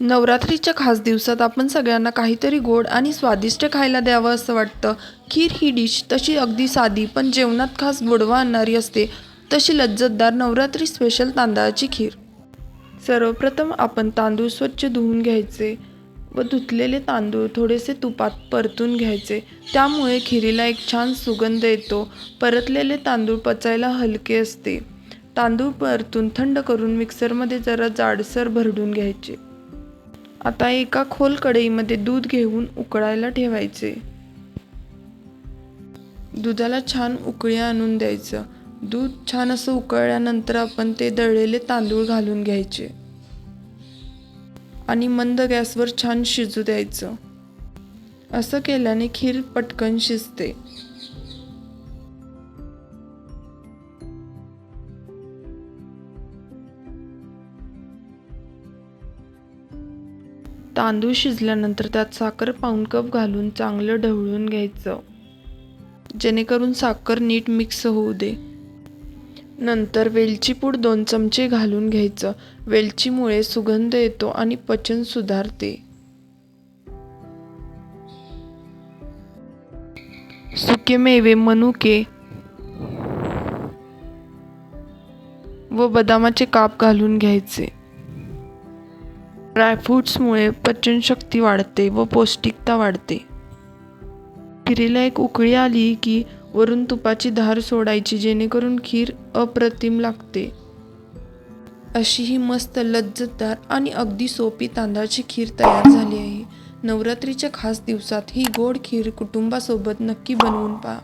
नवरात्रीच्या खास दिवसात आपण सगळ्यांना काहीतरी गोड आणि स्वादिष्ट खायला द्यावं असं वाटतं. खीर ही डिश तशी अगदी साधी पण जेवणात खास गोडवा आणणारी असते. तशी लज्जतदार नवरात्री स्पेशल तांदळाची खीर. सर्वप्रथम आपण तांदूळ स्वच्छ धुवून घ्यायचे व धुतलेले तांदूळ थोडेसे तुपात परतून घ्यायचे. त्यामुळे खिरीला एक छान सुगंध येतो. परतलेले तांदूळ पचायला हलके असते. तांदूळ परतून थंड करून मिक्सरमध्ये जरा जाडसर भरडून घ्यायचे. आता एका खोल कढईमध्ये दूध घेऊन उकळायला ठेवायचे. दुधाला छान उकळी आणून द्यायचं. दूध छान असं उकळल्यानंतर आपण ते दळलेले तांदूळ घालून घ्यायचे. आणि मंद गॅसवर छान शिजू द्यायचं. असं केल्याने खीर पटकन शिजते. तांदूळ शिजल्यानंतर त्यात साखर पाऊण कप घालून चांगलं ढवळून घ्यायचं. जेणेकरून साखर नीट मिक्स होऊ दे. नंतर वेलची पूड दोन चमचे घालून घ्यायचं. वेलचीमुळे सुगंध येतो आणि पचन सुधारते. सुके मेवे मनुके व बदामाचे काप घालून घ्यायचे. ड्रायफ्रूट्समुळे पचनशक्ती वाढते व पौष्टिकता वाढते. खिरीला एक उकळी आली की वरून तुपाची धार सोडायची जेणेकरून खीर अप्रतिम लागते. अशी ही मस्त लज्जतदार आणि अगदी सोपी तांदळाची खीर तयार झाली आहे. नवरात्रीच्या खास दिवसात ही गोड खीर कुटुंबासोबत नक्की बनवून पहा.